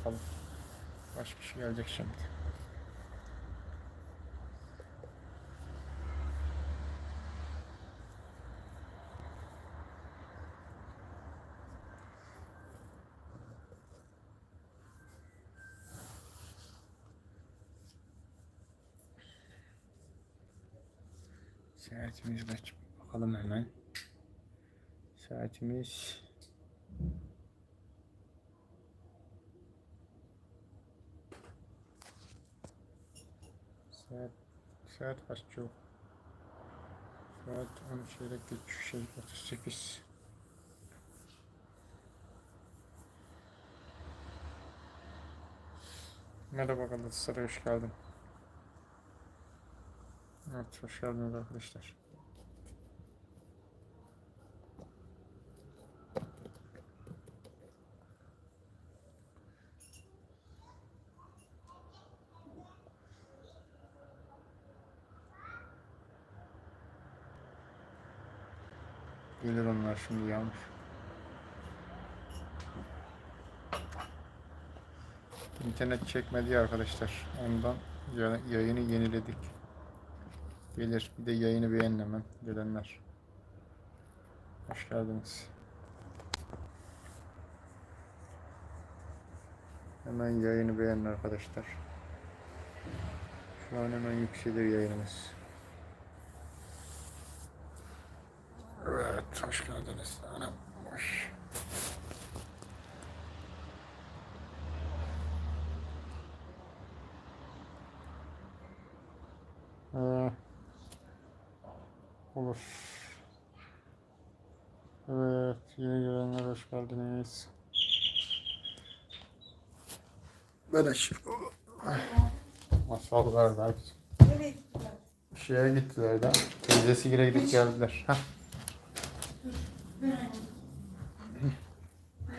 bakalım. Başka bir şey gelecek şimdi. Saatimiz kaç? Bakalım hemen. Saatimiz Saat saat kaç çok? Saat 10 çeyrek geç şey 38. Merhaba Galatasaray hoş geldin. Evet hoş geldiniz arkadaşlar. Gelir onlar şimdi yağmur. İnternet çekmedi arkadaşlar. Ondan ya- yayını yeniledik. Gelir. Bir de yayını beğenin hemen gelenler. Hoş geldiniz. Hemen yayını beğenin arkadaşlar. Şu an hemen yükselir yayınımız. Evet, hoş geldiniz. Anam, hoş. Ee, olur. Evet, yeni gelenler hoş geldiniz. Ben açayım. Masallar gittiler? Şeye gittiler de. Teyzesi gire gidip geldiler. Hah.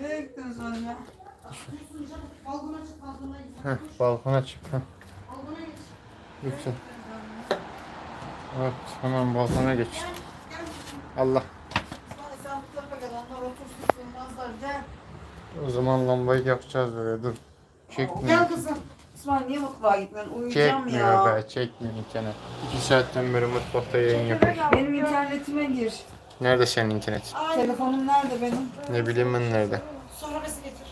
Nereye gittiniz anne? Balkona çık, balkona git. Heh, balkona çık. Heh. Balkona geç. Lütfen. Evet, hemen balkona geç. Allah. İsmail sen bu tarafa gel. Onlar otursun sığmazlar. Gel. O zaman lambayı yakacağız böyle. Dur. Çekmiyor. Gel kızım. İsmail niye mutfağa gitmedin? Uyuyacağım Çekmiyor ya. be, çekmiyor internet. İki saatten beri mutfakta yayın yapıyor. Benim internetime gir. Nerede senin internet? Telefonum nerede benim? Ne bileyim ben nerede? Sonra besi getir.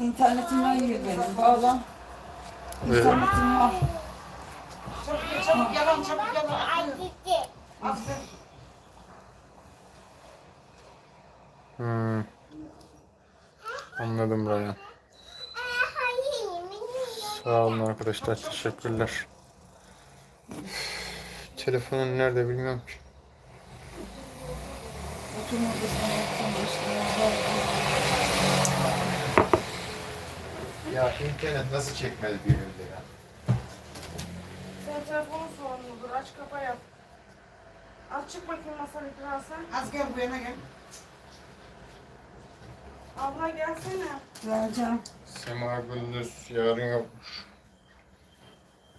İnternetimden gir benim. Bağlan. Ee, İnternetim var. Çabuk çabuk yalan çabuk yalan. Aferin. Hmm. Anladım Ryan. Sağ olun arkadaşlar, teşekkürler. Telefonun nerede bilmiyorum ki. Oturma odasına. Ya internet nasıl çekmez bir evde ya? Sen telefonun sorumludur. Aç kapa yap. Aç çık bakayım masanın ekranı sen. Az gel bu yana gel. Abla gelsene. Vereceğim. Sema Gündüz yarın yokmuş.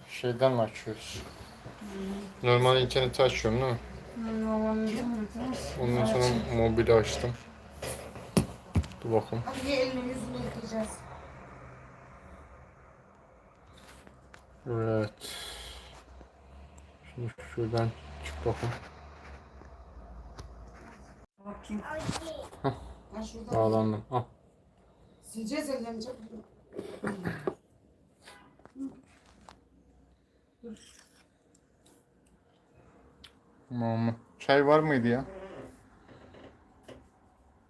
Şeyden mi açıyoruz? Normal interneti açıyorum değil mi? Ondan sonra mobili açtım. Dur bakalım. Hadi gel elini yüzünü yıkayacağız. Evet. Şimdi şuradan çık bakalım. Bakayım. Ben şuradan Bağlandım. Al. sileceğiz ellerini çabuk. Tamam. Çay var mıydı ya?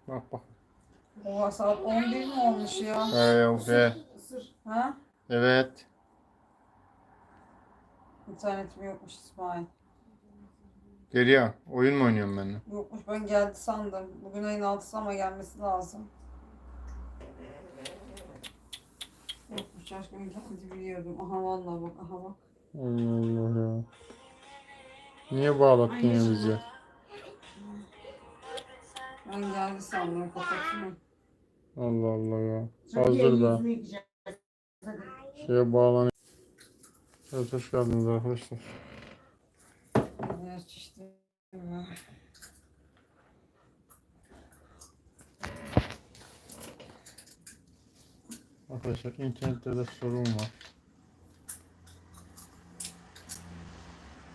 Bak bak. Oha saat 11 mi olmuş ya? Evet. Isır. Ha? Evet. İnternetim yokmuş İsmail. Geliyor. Oyun mu oynuyorum ben de? Yokmuş ben geldi sandım. Bugün ayın 6'sı ama gelmesi lazım. Yokmuş aşkım interneti biliyordum. Aha vallahi bak aha bak. Allah Allah ya. Niye bağlattın ya bizi? Ben geldi sandım kapatayım. Allah Allah ya. Hazır da. Şeye bağlanıyor. Evet hoş geldiniz arkadaşlar. Yer çişti. Ya. Arkadaşlar internette de sorun var.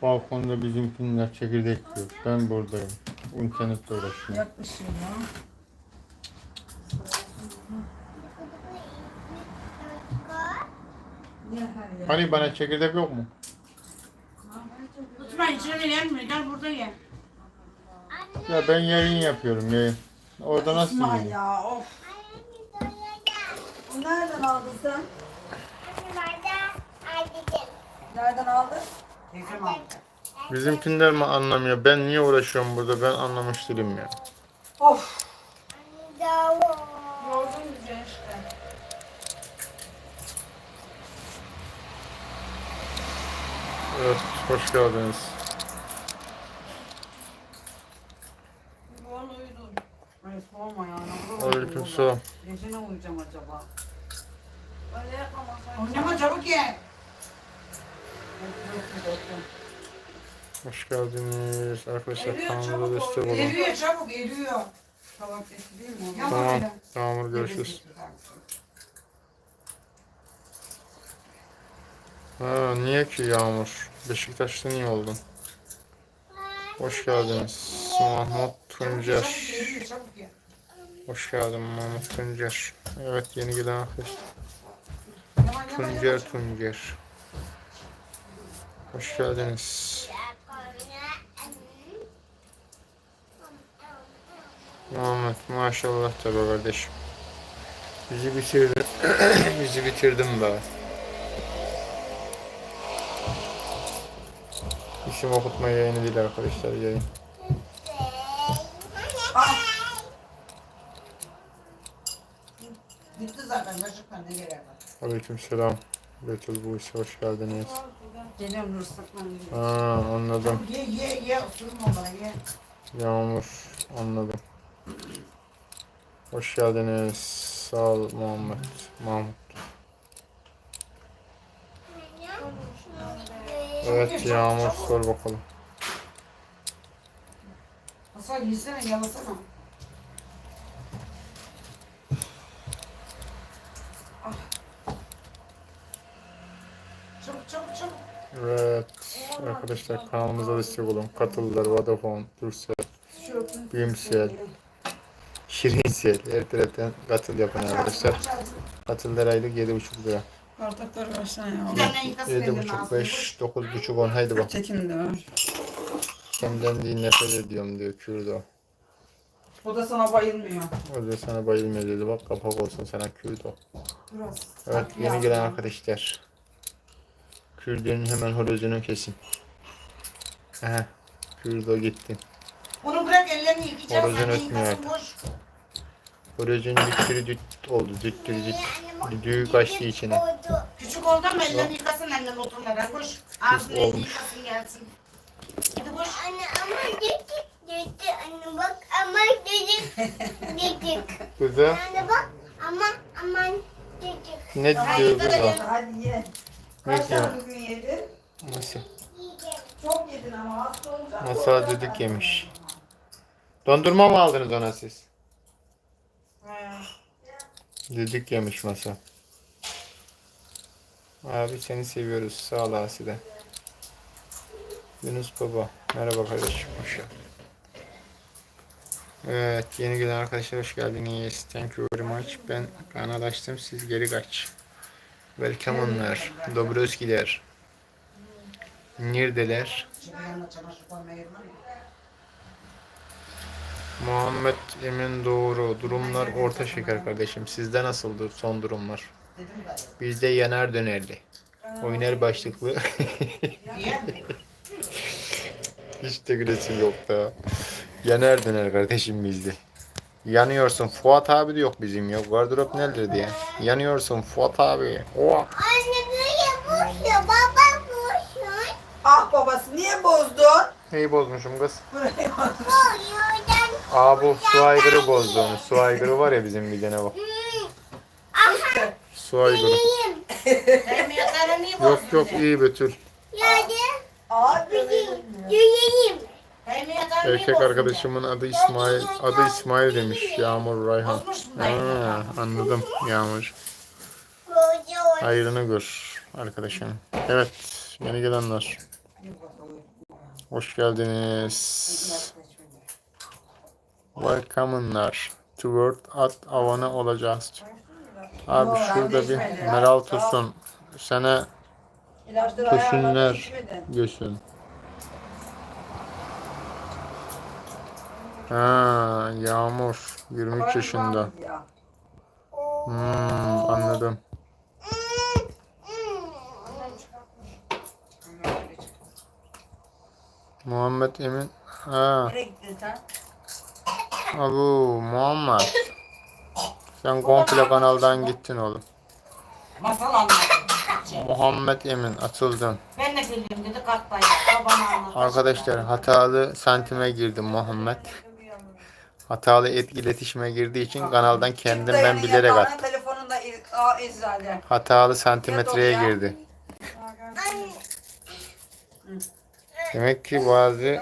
Balkonda bizimkiler çekirdek yiyor. Ben buradayım. İnternetle uğraşıyorum. Yaklaşıyor ya. Hani bana çekirdek yok mu? Lütfen içeri gelme. Gel burada ye. Ya ben yayın yapıyorum yayın. Orada nasıl İsmail yiyeyim? ya of. Nereden aldın sen? Nereden aldın? Teyzem aldı. Bizimkiler mi anlamıyor? Ben niye uğraşıyorum burada? Ben anlamış değilim ya. Of. Gördün mü işte. Evet, hoş geldiniz. Bu an uyudum. Ay sorma ya. Selam. Gece ne uyuyacağım acaba? Öyle yapamazsan. Oynama çabuk ye. Hoş geldiniz arkadaşlar. Kanalımıza destek ol. olun. Eriyor çabuk eriyor. Tamam değil mi? Yama Tamam, öyle. tamam görüşürüz. Ha, niye ki Yağmur? Beşiktaş'ta niye oldun? Hoş geldiniz. Mahmut Tuncer. Çabuk eriyor çabuk ye. Hoş geldin Mahmut Tuncer. Evet yeni gelen arkadaş. Tuncer Tuncer. Hoş geldiniz. Muhammed maşallah tabi kardeşim. Bizi bitirdin. Bizi bitirdin be. İsim okutma yayını değil arkadaşlar yayın. Aleyküm selam. Betül Buyse hoş geldiniz. Geliyorum. Ha anladım. Ye ye ye oturma bana ye. Yağmur anladım. Hoş geldiniz. Sağ ol Muhammed. Mahmut. Evet Yağmur sor bakalım. Hasan yesene yalasana. Ah. Çabuk çabuk çabuk. Evet arkadaşlar kanalımıza destek olun. Katıldılar Vodafone, Turkcell, Bimsel, Şirinsel. Her taraftan katıl yapın arkadaşlar. Katıl her aylık 7,5 lira. Bardakları versene ya. Elini 7,5, ağzını. 5, 9,5, 10 haydi bak. Çekim de. Senden değil nefret ediyorum diyor Kürdo. O da sana bayılmıyor. O da sana bayılmıyor dedi. Bak kapak olsun sana Kürdo. Biraz Evet yeni gelen arkadaşlar. Kürdünün hemen horozunu kesin. Aha. Kürdo gitti. Onu bırak ellerini yıkayacağım. Horozun Sen de ötmüyor yıkasın artık. boş. Horozun düttürü düt oldu. Düttürü düt. Düdüğü kaçtı içine. Küçük oldu ama ellerini yıkasın annen oturmadan koş. Ağzını elini olmuş. yıkasın gelsin. Hadi koş. Anne ama dedik dedi anne bak ama dedik dedik. Kızı Anne bak ama aman dedik. ne Tamam, diyor yeter, kızı? yeter. Hadi ye. Ne Kaç tane bugün yedin? Nasıl? Çok yedin ama hasta olacaksın. Masal düdük yemiş. Dondurma mı aldınız ona siz? He. Düdük yemiş masa. Abi seni seviyoruz. Sağ ol Aside. Yunus Baba. Merhaba kardeşim. Hoş geldin. Evet. Yeni gelen arkadaşlar hoş geldiniz. Thank you very much. Ben kanal açtım. Siz geri kaç. Welcome onlar. Dobroskiler. Neredeler? Muhammed Emin doğru. Durumlar orta şeker kardeşim. Sizde nasıldı son durumlar? Bizde yanar dönerli. Oynar başlıklı. Hiç de gülesim yok da. Yanar döner kardeşim bizde. Yanıyorsun. Fuat abi de yok bizim yok. Gardırop nedir diye. Yanıyorsun Fuat abi. Oh. Anne böyle boşuyor baba boşuyor. Ah babası niye bozdun? Neyi bozmuşum kız? Burayı Boyuyordan. Aa bu su aygırı bozdu onu. Su aygırı var ya bizim bilene bak. Aha Su aygırı. Yok yok iyi Betül. Yani Abi. yiyeyim. Erkek arkadaşımın adı İsmail. Adı İsmail demiş Yağmur Rayhan. Ha, anladım Yağmur. Hayrını gör arkadaşım. Evet, yeni gelenler. Hoş geldiniz. Welcome'lar. Toward at avana olacağız. Abi şurada bir Meral Tosun. Sana içmedin. görsün. Ha, Yağmur 23 yaşında. Ya. Hmm, anladım. Muhammed Emin. Ha, Nereye gittin sen? Abu Muhammed. Sen komple kanaldan gittin oğlum. Masal anlattım. Muhammed Emin atıldın. Ben de geliyorum dedi kalktayım. Babam anlattı. Arkadaşlar hatalı santime girdim Muhammed. Hatalı et iletişime girdiği için kanaldan kendim ben bilerek attım. Telefonunda. Hatalı santimetreye girdi. Demek ki bazı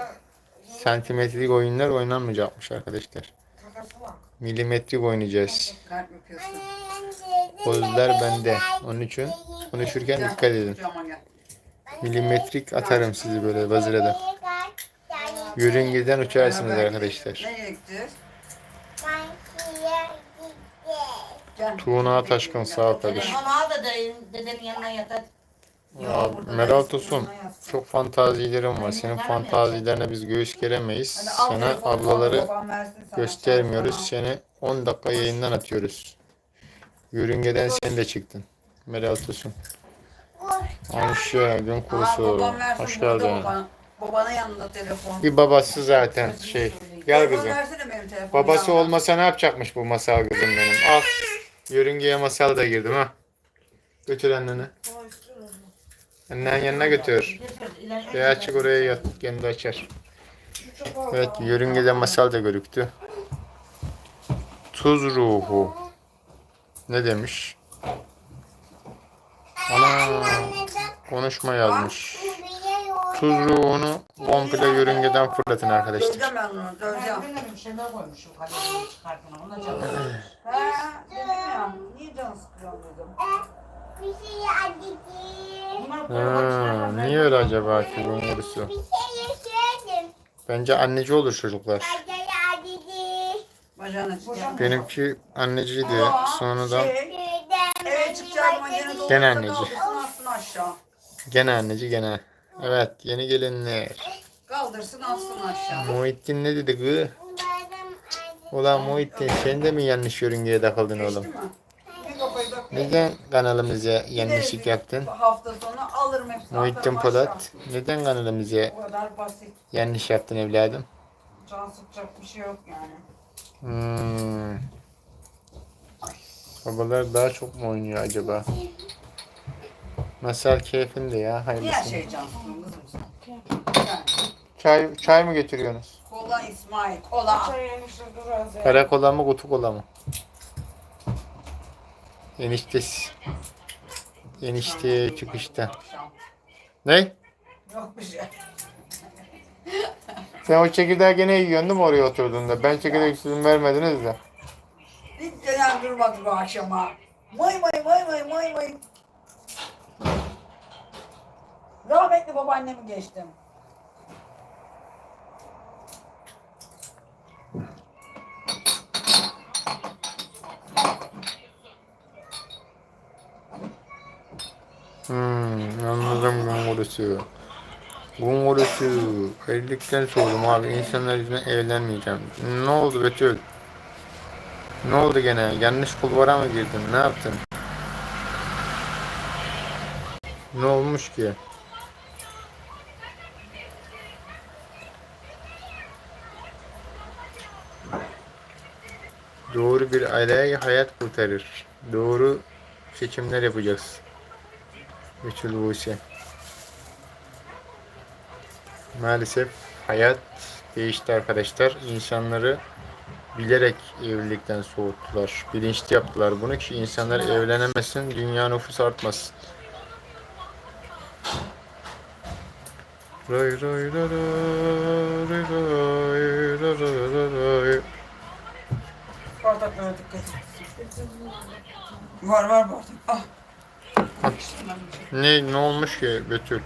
santimetrelik oyunlar oynanmayacakmış arkadaşlar. Milimetrik oynayacağız. Pozlar bende. Onun için konuşurken dikkat edin. Milimetrik atarım sizi böyle vazirede. Yörüngeden uçarsınız arkadaşlar. Tuğna Taşkın sağ ol kardeşim. Dedenin yanına yat hadi. Ya, Meral Tosun çok fantazilerim var. Senin fantazilerine biz göğüs geremeyiz. Sana ablaları göstermiyoruz. Seni 10 dakika yayından atıyoruz. Yörüngeden sen de çıktın. Meral Tosun. Hoş geldin Aa, kurusu. Hoş geldin. baban. Babanın yanında telefon. Bir babası zaten şey. Gel kızım. Babası olmasa ne yapacakmış bu masal kızım benim. Al. Yörüngeye masal da girdim ha. Götür anneni. Annen yanına götür. Ve açık oraya yat. Kendi açar. Evet yörüngede masal da görüktü. Tuz ruhu. Ne demiş? Ana konuşma yazmış. Tuz ruhunu komple yörüngeden fırlatın arkadaşlar. Ha. Niye öyle acaba ki bunun orası? Bence anneci olur çocuklar. Benimki Şey, eve çıkacağım ama gene dolapta Gene anneci. kaldırsın atsın aşağı. gene anneci gene. Evet yeni gelinler. Kaldırsın atsın aşağı. Muhittin ne dedi gı? Ulan Muhittin sen de mi yanlış yörüngeye takıldın oğlum? Mi? Neden kanalımıza yanlışlık yaptın? Hafta sonu alırım hepsini. Muhittin atarım Polat aşağı. neden kanalımıza Bu kadar basit. yanlış yaptın evladım? Can sıkacak bir şey yok yani. Hmm. Babalar daha çok mu oynuyor acaba? Masal keyfinde ya Niye her hayırlısı. şey can sıkıyorsun kızım sen? Yani, Çay, çay mı getiriyorsunuz? kola İsmail, kola. Çay enişte dur az ya. Kara kola mı kutu kola mı? Eniştesi. Enişte çıkışta. Ne? Yok bir şey. Sen o çekirdeği gene yiyorsun değil mi oraya oturduğunda? Ben çekirdek sizin vermediniz de. Hiç gelen durmadı bu akşama. May may may may may may. Rahmetli babaannemi geçtim. Hmm, anladım Gungurusu. Gungurusu. Evlilikten sordum abi. İnsanlar yüzünden evlenmeyeceğim. Ne oldu Betül? Ne oldu gene? Yanlış kulvara mı girdin? Ne yaptın? Ne olmuş ki? Doğru bir aileye hayat kurtarır. Doğru seçimler yapacaksın. Üçlü Buse. Maalesef hayat değişti arkadaşlar. İnsanları bilerek evlilikten soğuttular. Bilinçli yaptılar bunu ki insanlar evlenemesin, dünya nüfus artmasın. Ray ray ray ray ray ray ray Bardaklara. Var var bardak. Ah. Bak, ne ne olmuş ki Betül?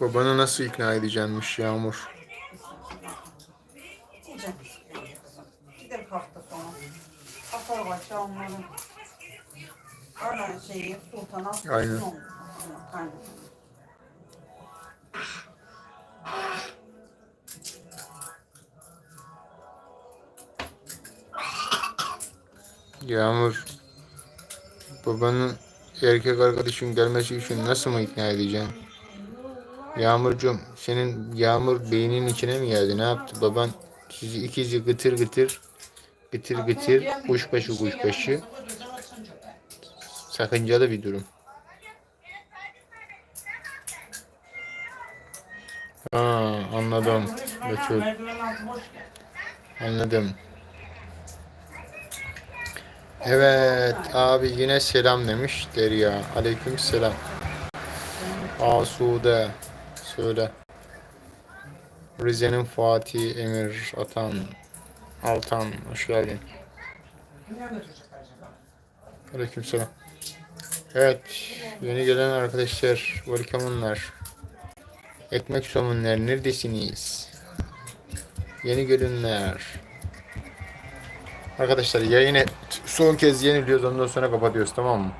Babanı nasıl ikna edeceğimmiş Yağmur? Hafta sonu. Başı onların. Şeyi sultana. Aynen. Aynen. Yağmur, babanın erkek arkadaşın gelmesi için nasıl mı ikna edeceğim? Yağmurcuğum, senin Yağmur beynin içine mi geldi? Ne yaptı? Baban sizi ikizi gıtır gıtır, gıtır gıtır, kuşbaşı kuşbaşı. Sakıncalı bir durum. Aa, anladım. Betül, anladım. Evet abi yine selam demiş Derya. Aleyküm selam. Asude söyle. Rize'nin Fatih Emir Atan Altan hoş geldin. Aleyküm selam. Evet yeni gelen arkadaşlar welcome'lar. Ekmek somunlar neredesiniz? Yeni gelenler. Arkadaşlar yayını son kez yeniliyoruz ondan sonra kapatıyoruz tamam mı?